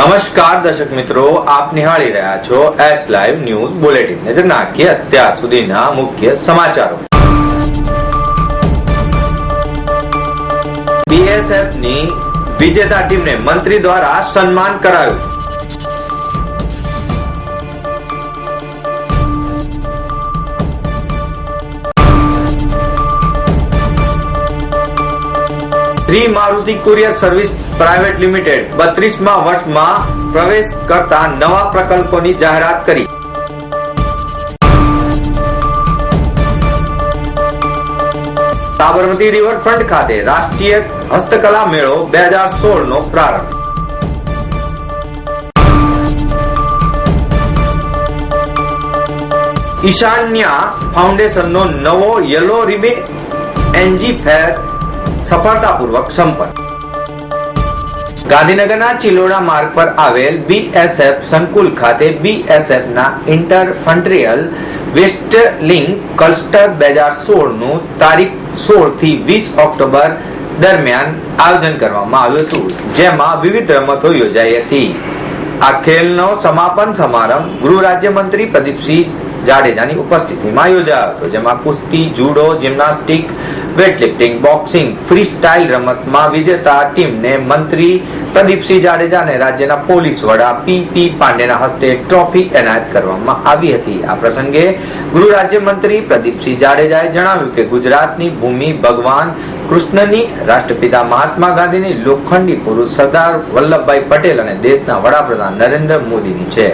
નમસ્કાર દર્શક મિત્રો, આપ નિહાળી રહ્યા છો એસ લાઈવ ન્યૂઝ બુલેટિન નજર નાખીએ અત્યાર સુધીના મુખ્ય સમાચારો. બીએસએફની વિજેતા ટીમને મંત્રી દ્વારા સન્માન કરાયું. Shri Maruti courier service private limited બત્રીસમાં વર્ષમાં પ્રવેશ કરતા નવા પ્રકલ્પોની જાહેરાત કરી. સાબરમતી રિવરફ્રન્ટ ખાતે રાષ્ટ્રીય હસ્તકલા મેળો બે હજાર સોળ નો પ્રારંભ. ઈશાન્યા ફાઉન્ડેશનનો નવો યલો રિબિન એનજી ફેર સફળતાપૂર્વક સંપન્ન. ગાંધીનગરના ચિલોડા માર્ગ પર આવેલ બીએસએફ સંકુલ ખાતે બીએસએફ ના ઇન્ટરફન્ટ્રીયલ વેસ્ટ ક્લસ્ટર બે હજાર સોળનું તારીખ સોળથી વીસ ઓક્ટોબર દરમિયાન આયોજન કરવામાં આવ્યું હતું, જેમાં વિવિધ રમતો યોજાઈ હતી. આ ખેલનો સમાપન સમારંભ ગૃહ રાજ્યમંત્રી પ્રદીપસિંહ જાડેજાની ઉપસ્થિતિમાં યોજાયો હતો, જેમાં કુસ્તી, judo, gymnastic weightlifting boxing free style રમતમાં વિજેતા ટીમને મંત્રી પ્રદીપસિંહ જાડેજા અને રાજ્યના પોલીસ વડા પી પી પાંડેના હસ્તે ટ્રોફી એનાયત કરવામાં આવી હતી. આ પ્રસંગે ગૃહ રાજ્યમંત્રી પ્રદીપસિંહ જાડેજાએ જણાવ્યું કે ગુજરાતની ભૂમિ ભગવાન કૃષ્ણની, રાષ્ટ્રપિતા મહાત્મા ગાંધીની, લોખંડી પુરુષ સરદાર વલ્લભભાઈ પટેલ અને દેશના વડાપ્રધાન નરેન્દ્ર મોદીની છે.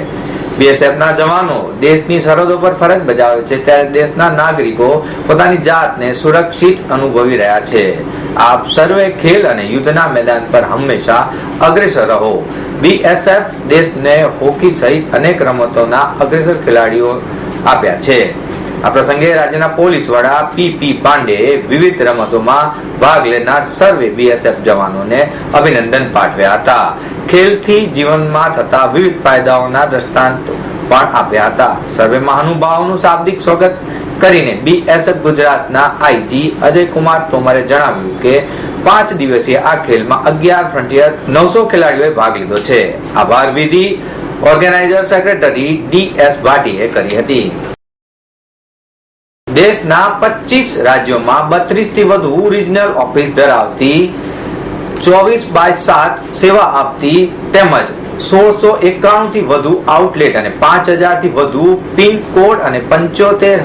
બીએસએફના જવાનો દેશની સરહદો પર ફરજ બજાવે છે ત્યારે દેશના નાગરિકો પોતાની જાતને સુરક્ષિત અનુભવી રહ્યા છે. આપ સર્વે ખેલ અને યુદ્ધના મેદાન પર હંમેશા અગ્રેસર રહો. બીએસએફ દેશને હોકી સહિત અનેક રમતોના અગ્રેસર ખેલાડીઓ આપ્યા છે. આ પ્રસંગે રાજ્યના પોલીસ વડા પી પી પાંડે વિવિધ રમતોમાં ભાગ લેનાર સર્વે બીએસએફ જવાનોને અભિનંદન પાઠવ્યા હતા. ખેલથી જીવનમાં થતા વિવિધ ફાયદાઓના દ્રષ્ટાંત પણ આપ્યા હતા. સર્વે મહાનુભાવોનું શાબ્દિક સ્વાગત કરીને બીએસએફ ગુજરાતના આઈજી અજય કુમાર તોમરે જણાવ્યું કે પાંચ દિવસીય આ ખેલમાં અગિયાર ફ્રન્ટિયર નવસો ખેલાડીઓએ ભાગ લીધો છે. આભાર વિધિ ઓર્ગેનાઇઝર સેક્રેટરી ડી એસ ભાટીએ કરી હતી. દેશના પચીસ રાજ્યોમાં બત્રીસથી વધુ રિજનલ ઓફિસ ધરાવતી ચોવીસ બાય સાત સેવા આપતી તેમજ સોળસો એકાણું થી વધુ આઉટલેટ અને પાંચ હજારથી વધુ પિનકોડ અને પંચોતેર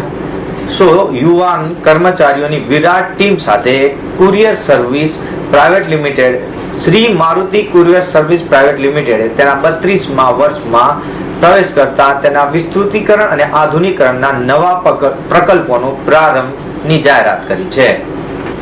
સો યુવાન કર્મચારીઓની વિરાટ ટીમ સાથે courier service private limited, Shri Maruti courier service private લિમિટેડે તેના બત્રીસમાં વર્ષમાં પ્રવેશ કરતા તેના વિસ્તૃતીકરણ અને આધુનિકરણના નવા પ્રકલ્પોનો પ્રારંભની જાહેરાત કરી છે.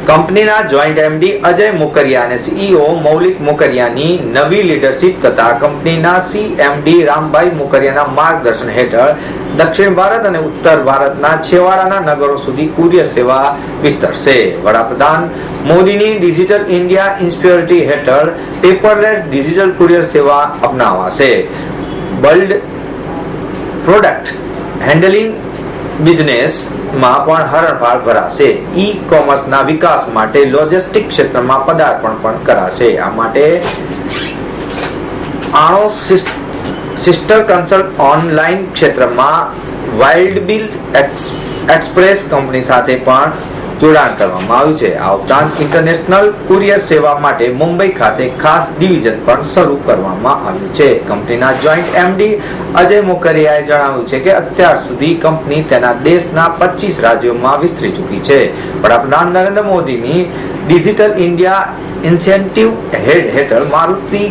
કંપનીના જોઈન્ટ એમડી અજય મુકરિયા અને સીઈઓ મૌલિક મુકરિયાની નવી લીડરશિપ તથા કંપનીના સીએમડી રામભાઈ મુકરિયાના માર્ગદર્શન હેઠળ દક્ષિણ ભારત અને ઉત્તર ભારતના છેવાડાના નગરો સુધી કુરિયર સેવા વિસ્તરશે. વડાપ્રધાન મોદીની ડિજિટલ ઇન્ડિયા ઇન્સ્પિરિટી હેઠળ પેપરલેસ ડિજિટલ કુરિયર સેવા અપનાવાશે. બલ્ડ પ્રોડક્ટ હેન્ડલિંગ બિઝનેસમાં પણ હરણફાળ ભરાશે. ઈ કોમર્સના વિકાસ માટે લોજિસ્ટિક ક્ષેત્રમાં પદાર્પણ પણ કરાશે. આ માટે આણો સિસ- સિસ્ટર કન્સલ્ટ ઓનલાઈન ક્ષેત્રમાં વાઇલ્ડ બિલ એક્સ- એક્સપ્રેસ કંપની સાથે પણ જોડાણ કરવામાં આવ્યું છે. આ ઉપરાંત ઇન્ટરનેશનલ કુરિયર સેવા માટે મુંબઈ ખાતે ખાસ ડિવિઝન પણ શરૂ કરવામાં આવ્યું છે. કંપનીના જોઈન્ટ એમડી અજય મોકરિયાએ જણાવ્યું છે કે અત્યાર સુધી કંપની તેના દેશના પચીસ રાજ્યોમાં વિસ્તરી ચૂકી છે. વડાપ્રધાન નરેન્દ્ર મોદીની ડિજિટલ ઇન્ડિયા ઇન્સેન્ટિવ હેડ હેઠળ Maruti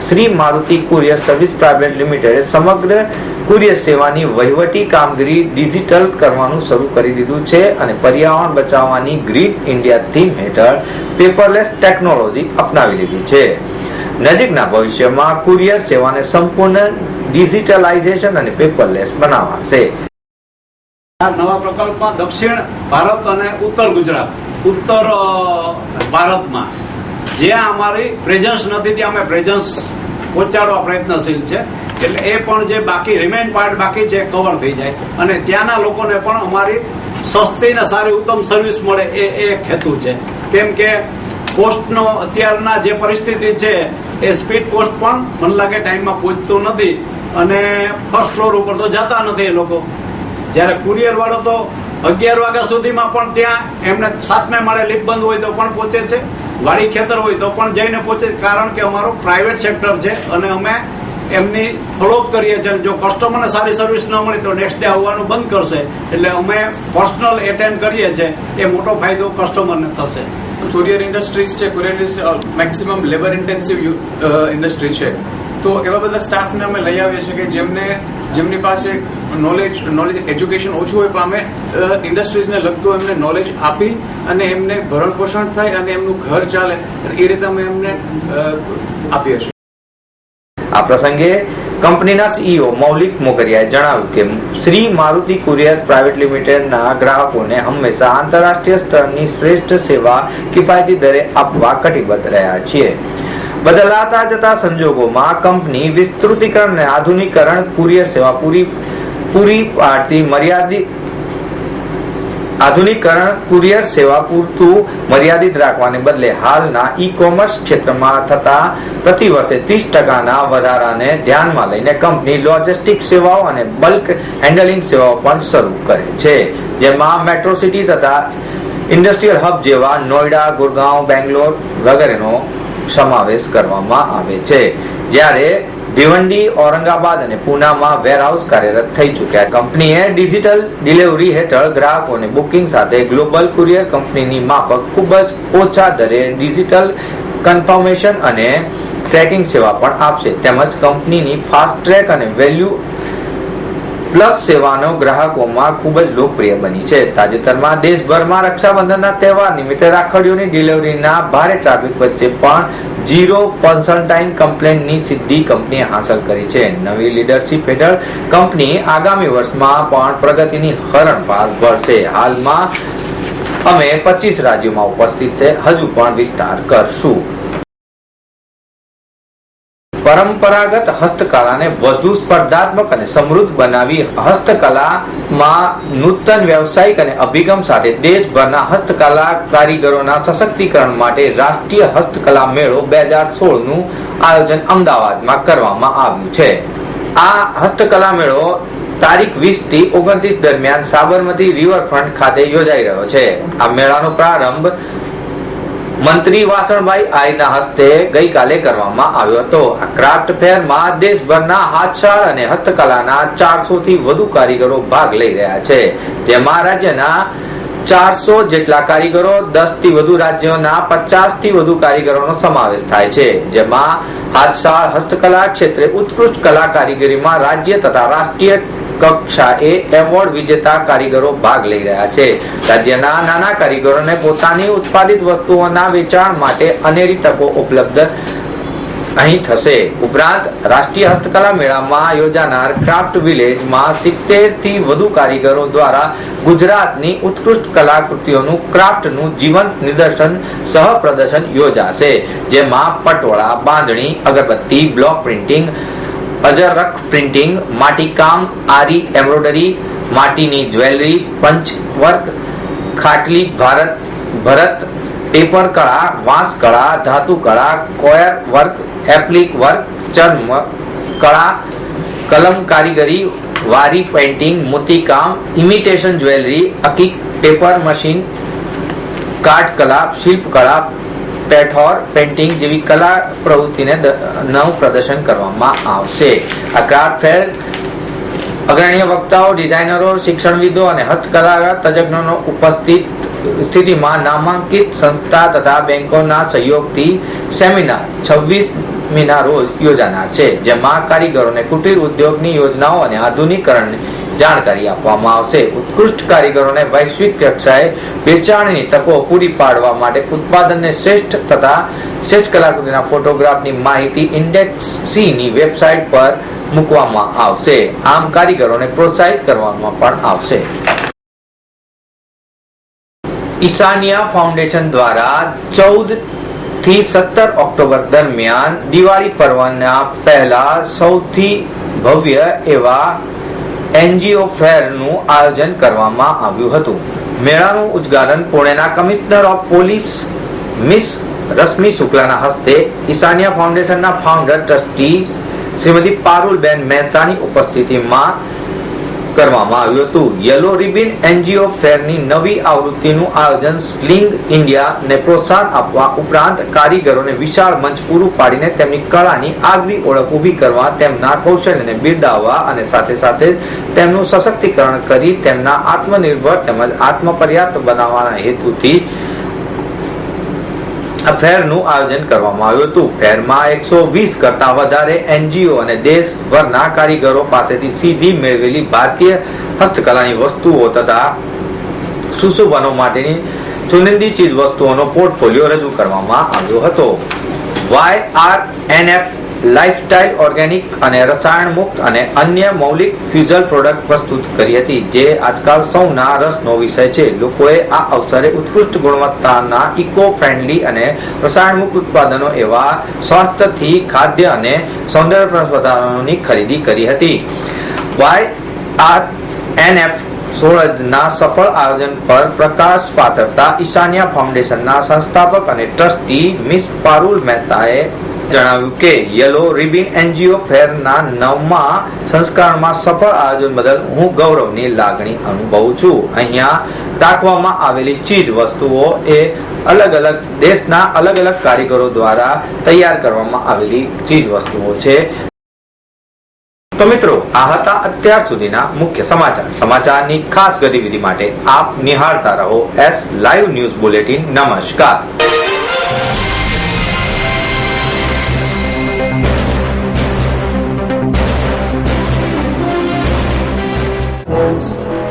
Shri Maruti courier service private લિમિટેડે સમગ્ર કુરિયર સેવાની વહીવટી કામગીરી ડિજિટલ કરવાનું શરૂ કરી દીધું છે અને પર્યાવરણ બચાવવાની ગ્રીન ઇન્ડિયા થીમ હેઠળ પેપરલેસ ટેકનોલોજી અપનાવી લીધી છે. નજીકના ભવિષ્યમાં કુરિયર સેવાને સંપૂર્ણ ડિજિટલાઇઝેશન અને પેપરલેસ બનાવાશે. નવા પ્રકલ્પમાં દક્ષિણ ભારત અને ઉત્તર ગુજરાત, ઉત્તર ભારતમાં. જ્યાં અમારી પ્રેઝન્સ નથી, ત્યાં અમે પ્રેઝન્સ પહોંચાડવા પ્રયત્નશીલ છે. એટલે એ પણ જે બાકી રિમેન પાર્ટ બાકી છે કવર થઈ જાય. અને ત્યાંના લોકોને પણ અમારી સસ્તી ને સારી ઉત્તમ સર્વિસ મળે એ એક હેતુ છે. કેમ કે પોસ્ટનો અત્યારના જે પરિસ્થિતિ છે, એ સ્પીડ પોસ્ટ પણ મને લાગે ટાઈમમાં પહોંચતું નથી. અને ફર્સ્ટ ફ્લોર ઉપર તો જતા નથી એ લોકો. જ્યારે કુરિયર વાળો તો અગિયાર વાગ્યા સુધીમાં પણ ત્યાં એમને સાતમે માળે લિફ્ટ બંધ હોય તો પણ પહોંચે છે. વાડી ખેતર હોય તો પણ જઈને પહોંચે કારણ કે અમારો પ્રાઇવેટ સેક્ટર છે અને અમે એમની ફોલોઅપ કરીએ છીએ જો કસ્ટમરને સારી સર્વિસ ન મળી તો નેક્સ્ટ ડે આવવાનું બંધ કરશે. એટલે અમે પર્સનલ એટેન્ડ કરીએ છીએ. એ મોટો ફાયદો કસ્ટમરને થશે. કુરિયર ઇન્ડસ્ટ્રીઝ છે courier maximum labour intensive industry છે. તો એવા બધા સ્ટાફને અમે લઈ આવીએ છીએ કે જેમને જેમની પાસે નોલેજ નોલેજ એજ્યુકેશન ઓછું હોય, પણ અમે ઇન્ડસ્ટ્રીઝને લગતું એમને નોલેજ આપી અને એમને ભરણ પોષણ થાય અને એમનું ઘર ચાલે. એ રીતે અમે એમને આપીએ છીએ. આ પ્રસંગે કંપનીના સીઈઓ મૌલિક મોગરિયાએ જણાવ્યું કે શ્રી મારુતિ કુરિયર પ્રાઇવેટ લિમિટેડના ગ્રાહકોને હંમેશા આંતરરાષ્ટ્રીય સ્તરની શ્રેષ્ઠ સેવા કિફાયતી દરે આપવા કટિબદ્ધ રહ્યા છીએ. બદલાતા જતા સંજોગોમાં કંપની વિસ્તૃતીકરણ અને આધુનિકરણ, કુરિયર સેવા પૂરી પૂરી પાડતી મર્યાદિત, આધુનિકરણ, કુરિયર સેવા પૂરતું મર્યાદિત રાખવાને બદલે હાલના ઈ કોમર્સ ક્ષેત્રમાં થતા પ્રતિવર્ષે ત્રીસ ટકાના વધારાને ધ્યાનમાં લઈને કંપની લોજિસ્ટિક સેવાઓ અને બલ્ક હેન્ડલિંગ સેવાઓ પણ શરૂ કરે છે. જેમાં મેટ્રો સિટી તથા ઇન્ડસ્ટ્રીયલ હબ જેવા નોઈડા, ગુરગાંવ, બેંગ્લોર વગેરેનો સમાવેશ કરવામાં આવે છે. જ્યારે ભિવંડી, ઔરંગાબાદ અને પૂનામાં વેરહાઉસ કાર્યરત થઈ ચૂક્યા. કંપનીએ ડિજિટલ ડિલિવરી હેઠળ ગ્રાહકોને બુકિંગ સાથે ગ્લોબલ કુરિયર કંપનીની માફક ખૂબ જ ઓછા દરે ડિજિટલ કન્ફર્મેશન અને ટ્રેકિંગ સેવા પણ આપશે. તેમજ કંપનીની ફાસ્ટ ટ્રેક અને વેલ્યુ પ્લસ સેવાનો ગ્રાહકોમાં ખૂબ જ લોકપ્રિય બની છે. તાજેતરમાં દેશભરમાં રક્ષાબંધનના તહેવાર નિમિત્તે રાખડીઓની ડિલિવરીના ભારે ટ્રાફિક વચ્ચે પણ ઝીરો પર્સન્ટાઇન કમ્પ્લેનની સિદ્ધિ કંપનીએ હાંસલ કરી છે. નવી લીડરશિપ હેઠળ કંપની આગામી વર્ષમાં પણ પ્રગતિની હરણફાળ ભરશે હાલમાં અમે પચીસ રાજ્યોમાં ઉપસ્થિત છે. હજુ પણ વિસ્તાર કરશું. પરંપરાગત હસ્તકલાને વધુ સ્પર્ધાત્મક અને સમૃદ્ધ બનાવી હસ્તકલામાં નૂતન વ્યવસાયિક અને અભિગમ સાથે દેશભરના હસ્તકલા કારીગરોના સશક્તિકરણ માટે રાષ્ટ્રીય હસ્તકલા મેળો બે હજાર સોળનું આયોજન અમદાવાદમાં કરવામાં આવ્યું છે. આ હસ્તકલા મેળો તારીખ વીસથી ઓગણત્રીસ દરમિયાન સાબરમતી રિવરફ્રન્ટ ખાતે યોજાઈ રહ્યો છે. આ મેળાનો પ્રારંભ મંત્રી વાસણભાઈ આયના હસ્તે ગઈકાલે કરવામાં આવ્યો હતો. આ ક્રાફ્ટ ફેરમાં દેશભરના હાથશાળ અને હસ્તકલાના ચારસો થી વધુ કારીગરો ભાગ લઈ રહ્યા છે. જેમાં રાજ્યના ચારસો જેટલા કારીગરો દસથી વધુ રાજ્યોના પચાસથી વધુ કારીગરોનો સમાવેશ થાય છે. જેમાં હાથશાળ હસ્તકલા ક્ષેત્રે ઉત્કૃષ્ટ કલા કારીગરીમાં રાજ્ય તથા રાષ્ટ્રીય કક્ષાએ એવોર્ડ વિજેતા કારીગરો ભાગ લઈ રહ્યા છે. રાજ્યના નાના કારીગરોને પોતાની ઉત્પાદિત વસ્તુઓના વેચાણ માટે અનેરી તકો ઉપલબ્ધ અહીં થશે. ઉપરાંત, રાષ્ટ્રીય હસ્તકલા મેળામાં યોજાનાર ક્રાફ્ટ વિલેજમાં સિત્તેરથી વધુ કારીગરો દ્વારા ગુજરાતની ઉત્કૃષ્ટ કલાકૃતિઓનું ક્રાફ્ટનું જીવંત નિદર્શન સહ પ્રદર્શન યોજાશે. જેમાં patola, bandhani, agarbatti, block printing Ajrakh printing માટીકામ આરી, એમ્બ્રોઇડરી, માટીની જ્વેલરી, પંચવર્ક, ખાટલી, ભારત, ભરત, પેપર કળા, વાંસ કળા, ધાતુ કળા, કોયર વર્ક, એપ્લિક વર્ક, ચર્મ કળા, કલમ કારીગરી, વારી પેઇન્ટિંગ મોતીકામ ઇમિટેશન જ્વેલરી, અકીક પેપર મશીન કાટ કલા શિલ્પ કળા પેઠોર પેઇન્ટિંગ જેવી કલા પ્રવૃત્તિને નવ પ્રદર્શન કરવામાં આવશે. આ ક્રાફ્ટ ફેર અગ્રણીય વક્તાઓ, ડિઝાઇનરો, શિક્ષણવિદો અને હસ્તકલા તજજ્ઞોનો ઉપસ્થિત, સ્થિતિમાં નામાંકિત સંસ્થા તથા બેંકોના સહયોગથી સેમિનાર છવ્વીસ મીના રોજ યોજાનાર છે, જેમાં કારીગરોને કુટીર ઉદ્યોગની યોજનાઓ અને આધુનિકરણની જાણકારી આપવામાં આવશે. ઉત્કૃષ્ટ કારીગરોને વૈશ્વિક કક્ષાએ વેચાણની તકો પૂરી પાડવા માટે ઉત્પાદનને શ્રેષ્ઠ તથા શ્રેષ્ઠ કલાકૃતિના ફોટોગ્રાફની માહિતી ઇન્ડેક્સ સીની વેબસાઇટ પર મૂકવામાં આવશે. આમ કારીગરોને પ્રોત્સાહિત કરવામાં પણ આવશે. ઈશાનિયા ફાઉન્ડેશન દ્વારા ચૌદથી સત્તર ઓક્ટોબર દરમિયાન દિવાળી પર્વના પહેલા સૌથી ભવ્ય એવા એનજીઓ ફેરનું આયોજન કરવામાં આવ્યું હતું. મેળાનું ઉદ્ઘાટન પુણેના commissioner of police, miss Rashmi શુક્લાના હસ્તે ઈશાન્યા ફાઉન્ડેશનના ફાઉન્ડર ટ્રસ્ટી શ્રીમતી પારુલબેન મહેતાની ઉપસ્થિતિમાં કરવામાં આવ્યું હતું. યલો રિબિન એનજીઓ ફેરની નવી આવૃત્તિનું આયોજન સ્લિંગ ઇન્ડિયાને પ્રોત્સાહન આપવા ઉપરાંત કારીગરોને વિશાળ મંચ પૂરું પાડીને તેમની કળાની આગવી ઓળખ ઊભી કરવા, તેમના કૌશલ્યને બિરદાવવા અને સાથે સાથે તેમનું સશક્તિકરણ કરી તેમના આત્મનિર્ભર તેમજ આત્મપર્યાપ્ત બનાવવાના હેતુથી ફેરનું આયોજન કરવામાં આવ્યું હતું. ફેરમાં એકસો વીસ કરતા વધારે એનજીઓ અને દેશભરના કારીગરો પાસેથી સીધી મેળવેલી ભારતીય હસ્તકલાની વસ્તુઓ તથા સુશોભનો માટેની ચુનિંદી ચીજ વસ્તુઓનો પોર્ટફોલિયો રજૂ કરવામાં આવ્યો હતો. Y R N F lifestyle organic અને રસાયણ મુક્ત અને અન્ય મૌલિક ફ્યુઝલ પ્રોડક્ટ પ્રસ્તુત કરી હતી, જે આજકાલ સૌના રસનો વિષય છે. લોકોએ આ અવસરે ઉત્કૃષ્ટ ગુણવત્તાના ઇકો ફ્રેન્ડલી અને રસાયણ મુક્ત ઉત્પાદનો એવા સ્વાસ્થ્યથી ખાદ્ય અને સૌંદર્ય પ્રસાધનોની ખરીદી કરી હતી. વાય આર એન એફ સોળજના સફળ આયોજન પર પ્રકાશ પાતળતા ઈશાન્યા ફાઉન્ડેશનના સંસ્થાપક અને ટ્રસ્ટી મિસ પારુલ મહેતાએ જણાવ્યું કે યલો રિબિન એનજીઓ ફેરના નવમા સંસ્કરણમાં સફળ આયોજન બદલ હું ગૌરવની લાગણી અનુભવું છું. અહીંયા રાખવામાં આવેલી ચીજ વસ્તુઓ એ અલગ અલગ દેશના અલગ અલગ કારીગરો દ્વારા તૈયાર કરવામાં આવેલી ચીજ વસ્તુઓ છે. તો મિત્રો, આ હતા અત્યાર સુધીના મુખ્ય સમાચાર. સમાચારની ખાસ ગતિવિધિ માટે આપ નિહાળતા રહો એસ લાઈવ ન્યૂઝ બુલેટિન. નમસ્કાર.